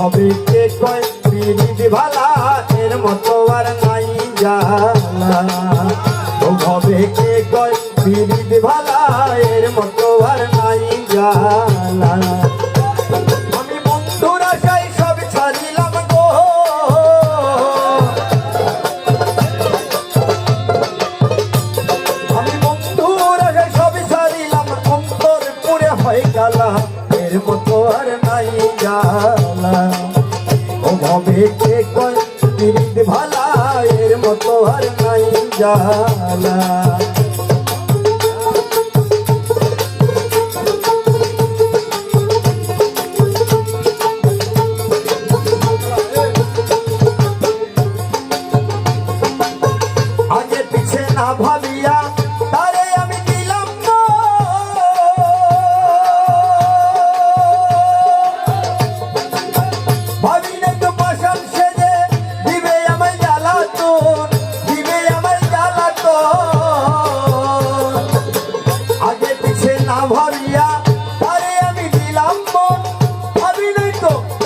হবে এর মতো আর নাই ও হবে কে কয় ভালা পিরিত ভালা মতো আর নাই জালা।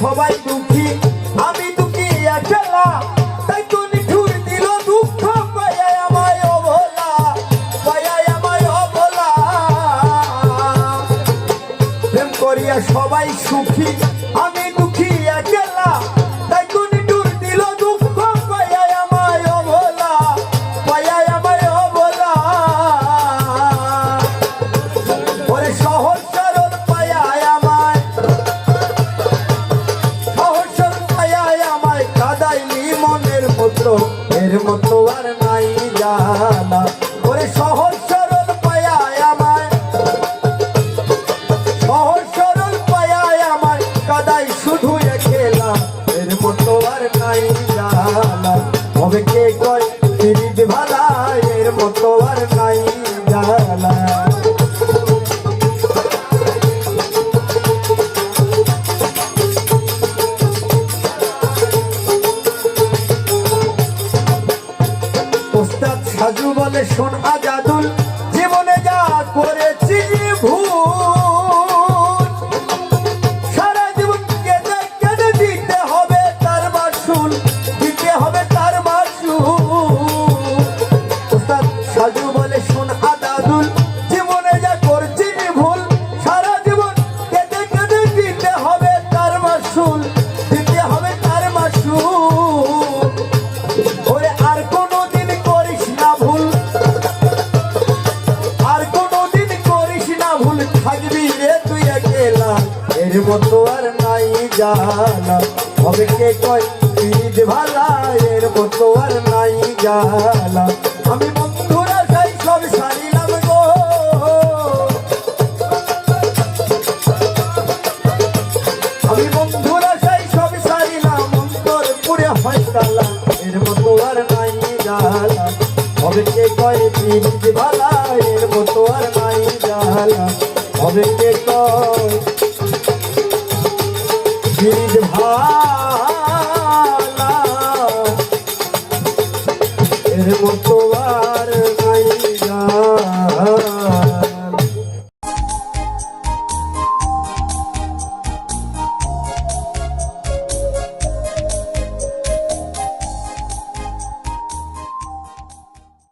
সবাই দুঃখী, আমি দুঃখী, একলা। তাই তো নিঠুর দিল দুঃখ পাইয়া আমায় অবলা পাইয়া আমায় অবলা। প্রেম করিয়া সবাই সুখী, আমি দুঃখী, একলা। মতো এর মতো আর নাই জানা। ওরে সহজ সরল পায়ায় আমায়। সহজ সরল পায়ায় আমায়। কাদাই শুধু খেলা এর মতো আর নাই জানা। হবে কে বলে শোন আজাদুল এর মতো আর নাই জানা। হবে কে কয় পিরিত ভালা এর মতো আর নাই জানা। আমি বন্ধুরা যাই, সব সারিলাম গো। আমি বন্ধুরা সেই সব সারিলাম অন্তর পুরে হয়তালা। এর মতো আর নাই জালা হবে কে কয় পিরিত ভালা এর মতো আর নাই জালা হবে কে কয় ভালা এর মতো আর